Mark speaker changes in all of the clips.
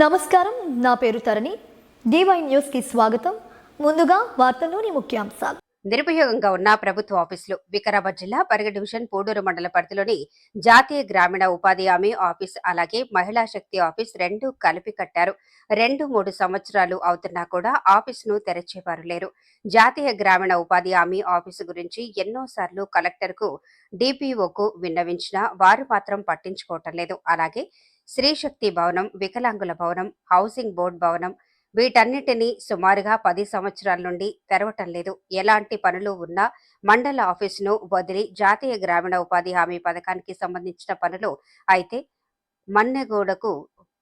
Speaker 1: నమస్కారం నా పేరు తరణి. డివై న్యూస్కి స్వాగతం. ముందుగా వార్తల్లోని ముఖ్యాంశాలు.
Speaker 2: నిరుపయోగంగా ఉన్న ప్రభుత్వ ఆఫీసులు వికారాబాద్ జిల్లా పరిగ డివిజన్ పూడూరు మండల పరిధిలోని జాతీయ గ్రామీణ ఉపాధి హామీ ఆఫీస్ అలాగే మహిళా శక్తి ఆఫీస్ రెండు కలిపి కట్టారు. రెండు మూడు సంవత్సరాలు అవుతున్నా కూడా ఆఫీసును తెరచేవారు లేరు. జాతీయ గ్రామీణ ఉపాధి హామీ ఆఫీసు గురించి ఎన్నోసార్లు కలెక్టర్కు డిపిఓకు విన్నవించినా వారు మాత్రం పట్టించుకోవటం లేదు. అలాగే శ్రీశక్తి భవనం వికలాంగుల భవనం హౌసింగ్ బోర్డు భవనం వీటన్నిటినీ సుమారుగా పది సంవత్సరాల నుండి తెరవటం లేదు. ఎలాంటి పనులు ఉన్నా మండల ఆఫీసును వదిలి జాతీయ గ్రామీణ ఉపాధి హామీ పథకానికి సంబంధించిన పనులు అయితే మన్నెగూడకు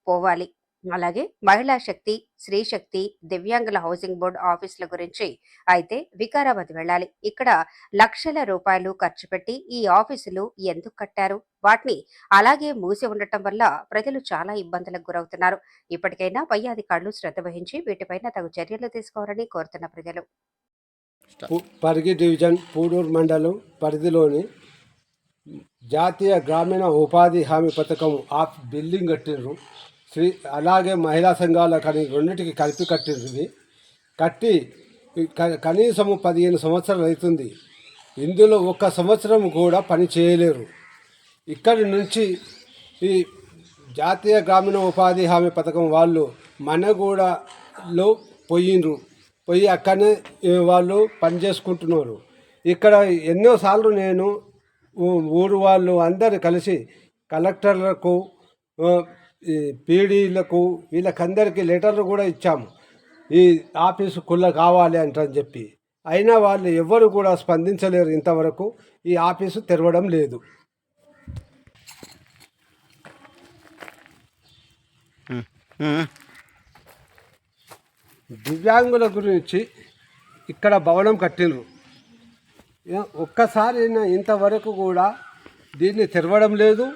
Speaker 2: పోవాలి. అలాగే మహిళా శక్తి స్త్రీ శక్తి దివ్యాంగుల హౌసింగ్ బోర్డు ఆఫీసుల గురించి అయితే వికారాబాద్ వెళ్ళాలి. ఇక్కడ లక్షల రూపాయలు ఖర్చు పెట్టి ఈ ఆఫీసులు ఎందుకు కట్టారు? వాటిని అలాగే మూసి ఉండటం వల్ల ప్రజలు చాలా ఇబ్బందులకు గురవుతున్నారు. ఇప్పటికైనా పై అధికారులు శ్రద్ధ వహించి వీటిపైన తగు చర్యలు తీసుకోవాలని కోరుతున్న ప్రజలు.
Speaker 3: పరిగి డివిజన్ పూడూరు మండలం పరిధిలోని జాతీయ గ్రామీణ ఉపాధి హామీ పథకం ఆఫ్ బిల్డింగ్ కట్టిండ్రు శ్రీ అలాగే మహిళా సంఘాల కానీ రెండింటికి కలిపి కట్టింది. కట్టి క- కనీసము పదిహేను సంవత్సరాలు అవుతుంది ఇందులో ఒక్క సంవత్సరం కూడా పని చేయలేరు. ఇక్కడి నుంచి ఈ జాతీయ గ్రామీణ ఉపాధి హామీ పథకం వాళ్ళు మనగూడలో పోయిండ్రు. పోయి అక్కడనే వాళ్ళు పని చేసుకుంటున్నారు. ఇక్కడ ఎన్నోసార్లు నేను ఊరు వాళ్ళు అందరు కలిసి కలెక్టర్లకు పీడీలకు వీళ్ళకందరికీ లెటర్లు కూడా ఇచ్చాము. ఈ ఆఫీసు కుల్ల కావాలి అంటని చెప్పి. అయినా వాళ్ళు ఎవ్వరు కూడా స్పందించలేరు ఇంతవరకు. ఈ ఆఫీసు తెరవడం లేదు. దివ్యాంగుల గురించి ఇక్కడ భవనం కట్టినరు ఒక్కసారి ఇంతవరకు కూడా దీన్ని తెరవడం లేదు.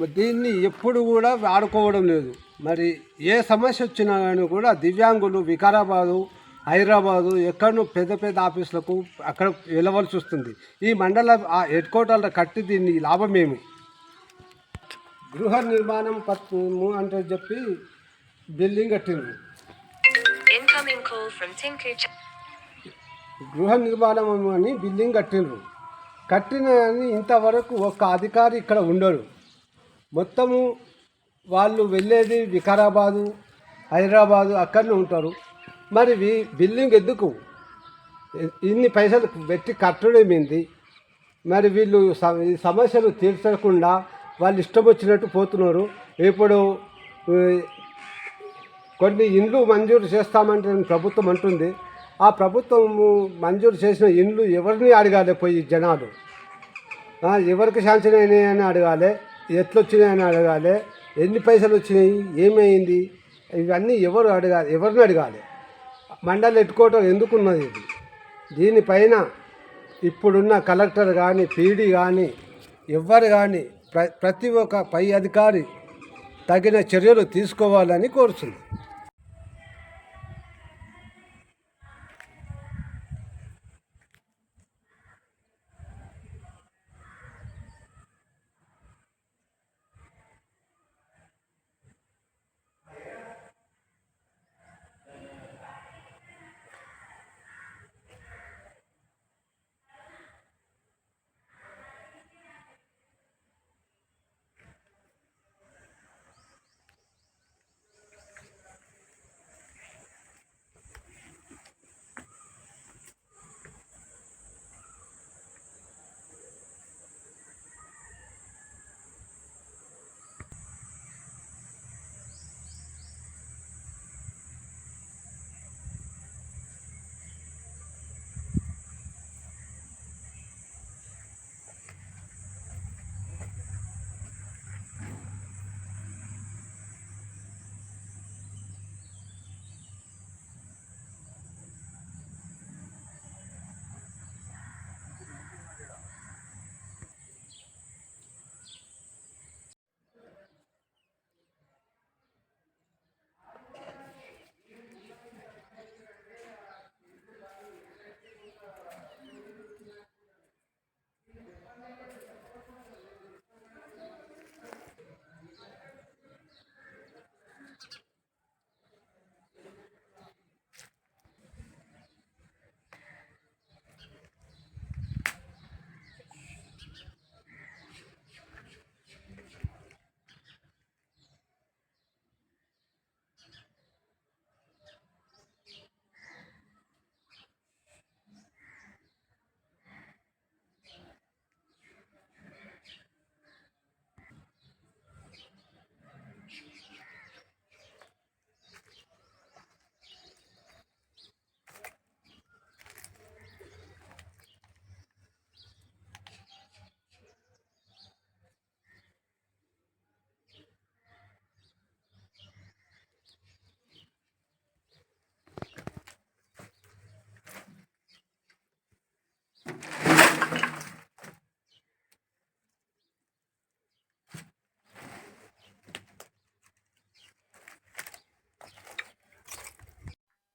Speaker 3: దీన్ని ఎప్పుడు కూడా వాడుకోవడం లేదు. మరి ఏ సమస్య వచ్చినా కానీ కూడా దివ్యాంగులు వికారాబాదు హైదరాబాదు ఎక్కడో పెద్ద పెద్ద ఆఫీసులకు అక్కడ వెళ్ళవలసి వస్తుంది. ఈ మండల ఆ హెడ్ క్వార్టర్లో కట్టి దీన్ని లాభమేమి గృహ నిర్మాణం పత్రము అంటే చెప్పి బిల్డింగ్.
Speaker 4: Ch-
Speaker 3: గృహ నిర్మాణం అని బిల్డింగ్ కట్టిండ్రు. కట్టిన ఇంతవరకు ఒక్క అధికారి ఇక్కడ ఉండరు మొత్తము వాళ్ళు వెళ్ళేది వికారాబాదు హైదరాబాదు అక్కడనే ఉంటారు. మరి బిల్డింగ్ ఎందుకు? ఇన్ని పైసలు పెట్టి కట్టడమేంది మరి వీళ్ళు ఈ సమస్యలు తీర్చకుండా వాళ్ళు ఇష్టం వచ్చినట్టు పోతున్నారు. ఇప్పుడు కొన్ని ఇండ్లు మంజూరు చేస్తామంటే ప్రభుత్వం అంటుంది. ఆ ప్రభుత్వం మంజూరు చేసిన ఇండ్లు ఎవరిని అడగాలి పోయి జనాలు? ఎవరికి శాంక్షన్ అయినాయి అని అడగాలి? ఎట్లొచ్చినాయని అడగాలి ఎన్ని పైసలు వచ్చినాయి ఏమైంది? ఇవన్నీ ఎవరు అడగాలి ఎవరిని అడగాలి. మండలి ఎట్టుకోవటం ఎందుకున్నది ఇది? దీనిపైన ఇప్పుడున్న కలెక్టర్ కానీ పీడీ కానీ ఎవరు కానీ ప్ర ప్రతి ఒక్క పై అధికారి తగిన చర్యలు తీసుకోవాలని కోరుతుంది